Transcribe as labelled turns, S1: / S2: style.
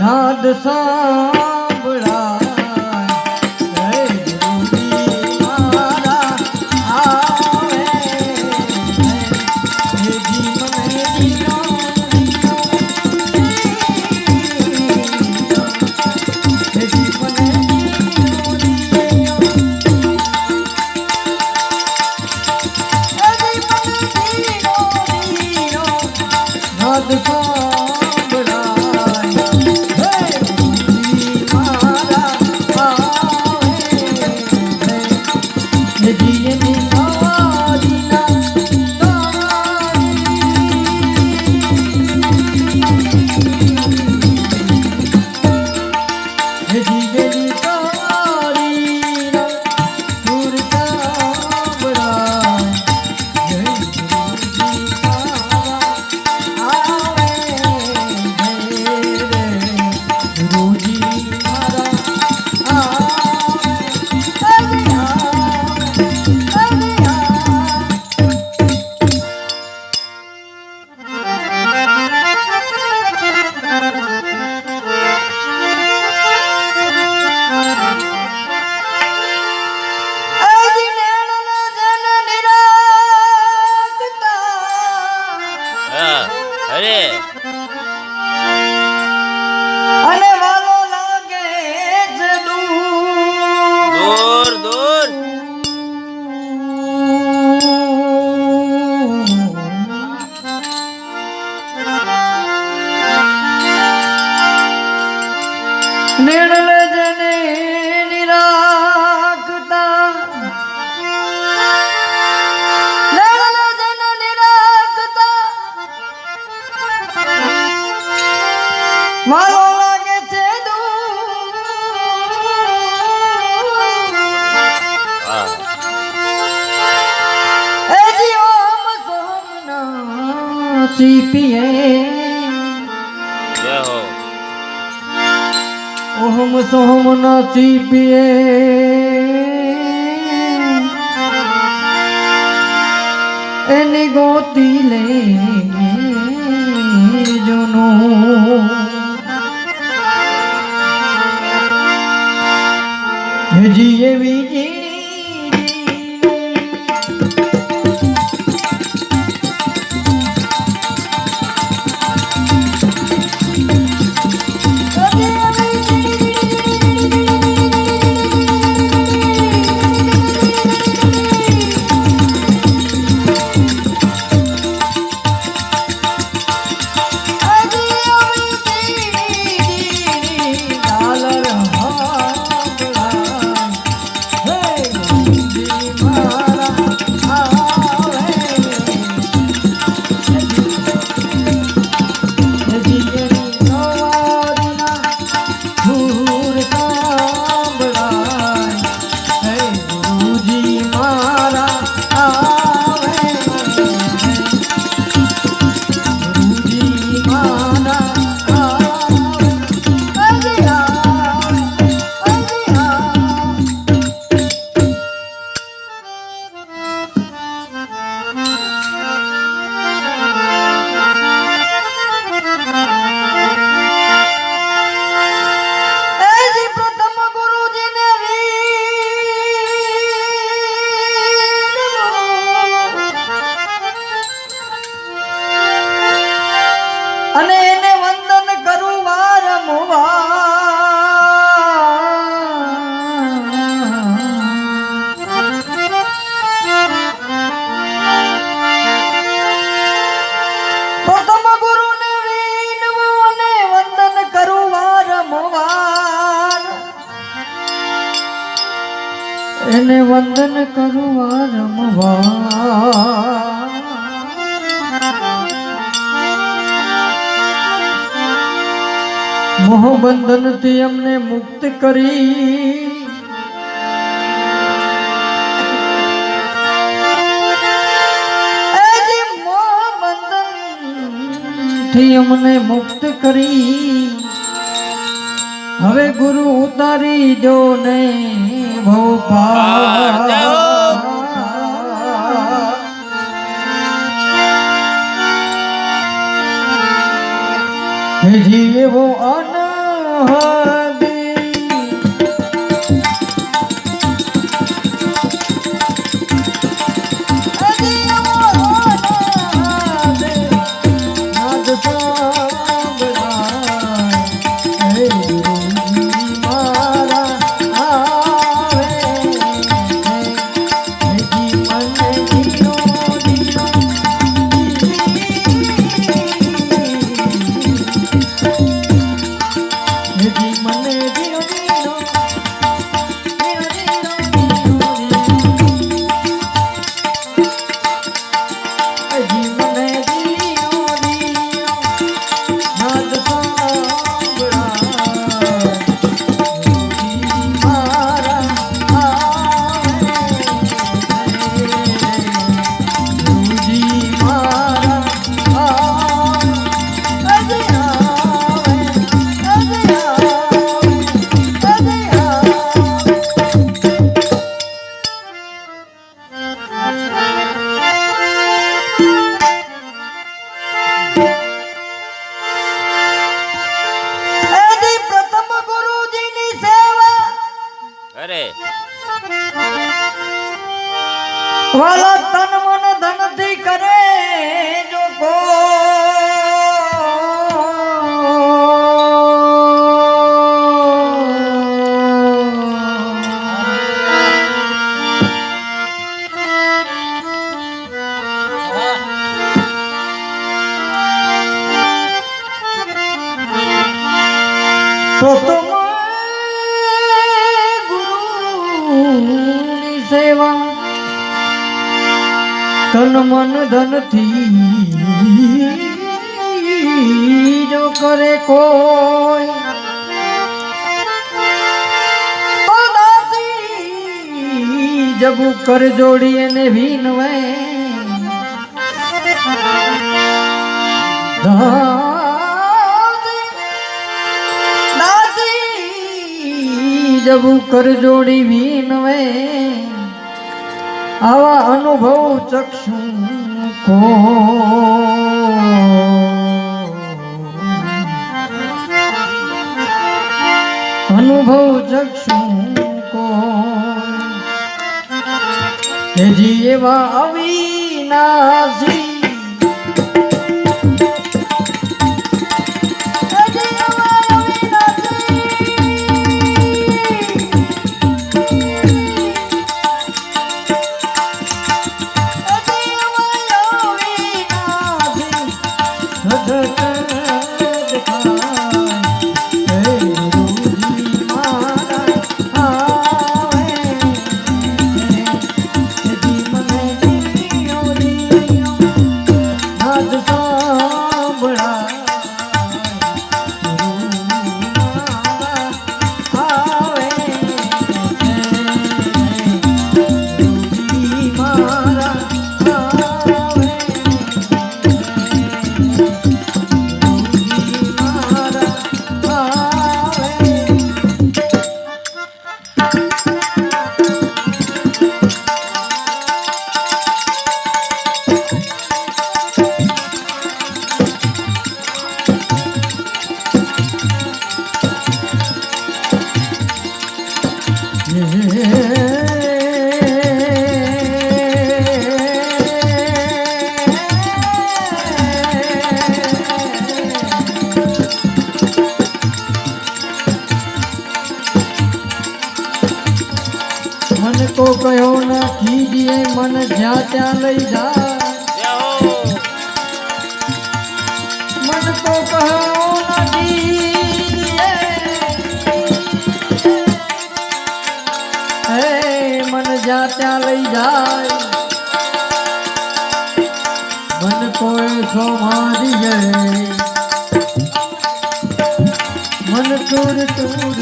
S1: નાદ સા The. yeah.
S2: તુલસી પિયે
S1: ઓહમ સોહમ નાચી પિયે એની ગોતી લે. એને વંદન કરું કરવા રમવા. મોહબંધનથી અમને મુક્ત કરી. થી અમને મુક્ત કરી. હવે ગુરુ ઉતારી જો નહીં ભવ પાર જીવો અનહર સેવા તન મન ધનથી જો કરે કોઈ જબુ કર જોડી એને વિનવે દાસી જબુ કર જોડી વિનવે આવા અનુભવ ચક્ષુ કો અનુભવ ચક્ષુ કો તેજી એવા અવિનાશી જ્યાં ત્યાં લઈ
S2: જા.
S1: મન કો કયો ના કીજીએ હે મન જ્યાં ત્યાં લઈ જાય. મન કોઈ સોમારીએ મન તૂર તૂર